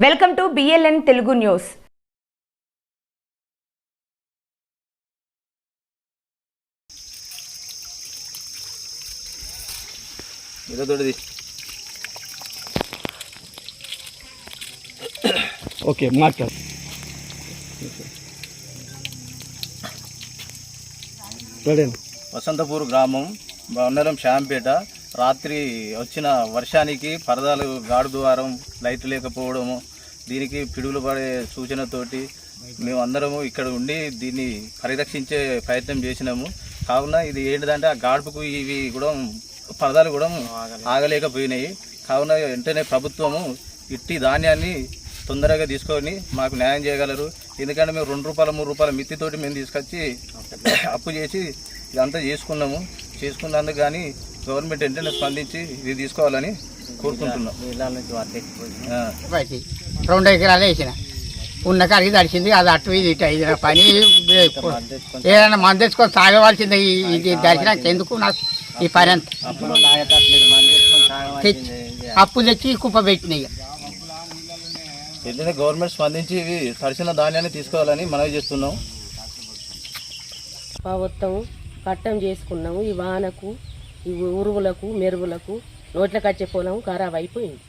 Welcome to BLN Telugu news okay రెడీనా వసంతపూర్ గ్రామం బొన్నరం శ్యాంపేట రాత్రి వచ్చిన వర్షానికి పరదాలు గాడు ద్వారం లైట్ లేకపోవడము దీనికి పిడుగులు పడే సూచనతోటి మేము అందరము ఇక్కడ ఉండి దీన్ని పరిరక్షించే ప్రయత్నం చేసినాము. కావున ఇది ఏంటిదంటే ఆ గాడుపుకు ఇవి కూడా పరదాలు కూడా ఆగలేకపోయినాయి. కావున వెంటనే ప్రభుత్వము ఇట్టి ధాన్యాన్ని తొందరగా తీసుకొని మాకు న్యాయం చేయగలరు. ఎందుకంటే మేము రెండు రూపాయల మూడు రూపాయల మిత్తితోటి మేము తీసుకొచ్చి అప్పు చేసి ఇదంతా చేసుకున్నాము. చేసుకున్నందుకు కానీ గవర్నమెంట్ వెంటనే స్పందించి ఇది తీసుకోవాలని కోరుకుంటున్నాం. రెండు ఎకరాలు వేసిన. ఉన్న కాడికి తడిచింది అది అటు ఇది ఇటు ఇది పని. ఏదైనా మంది తెచ్చుకొని తాగవలసింది ఇది దర్శనానికి. ఎందుకు నాకు ఈ పని అంత? తెచ్చి అప్పు తెచ్చి కుప్ప పెట్టినాయి వెంటనే గవర్నమెంట్ స్పందించి ఇవి తడిసిన ధాన్యాన్ని తీసుకోవాలని మనవి చేస్తున్నాం. ప్రభుత్వం పట్టం చేసుకున్నాము ఈ వానకు ఈ ఉరువులకు మెరుగులకు నోట్లకు వచ్చే పొలం ఖరాబ్ అయిపోయింది.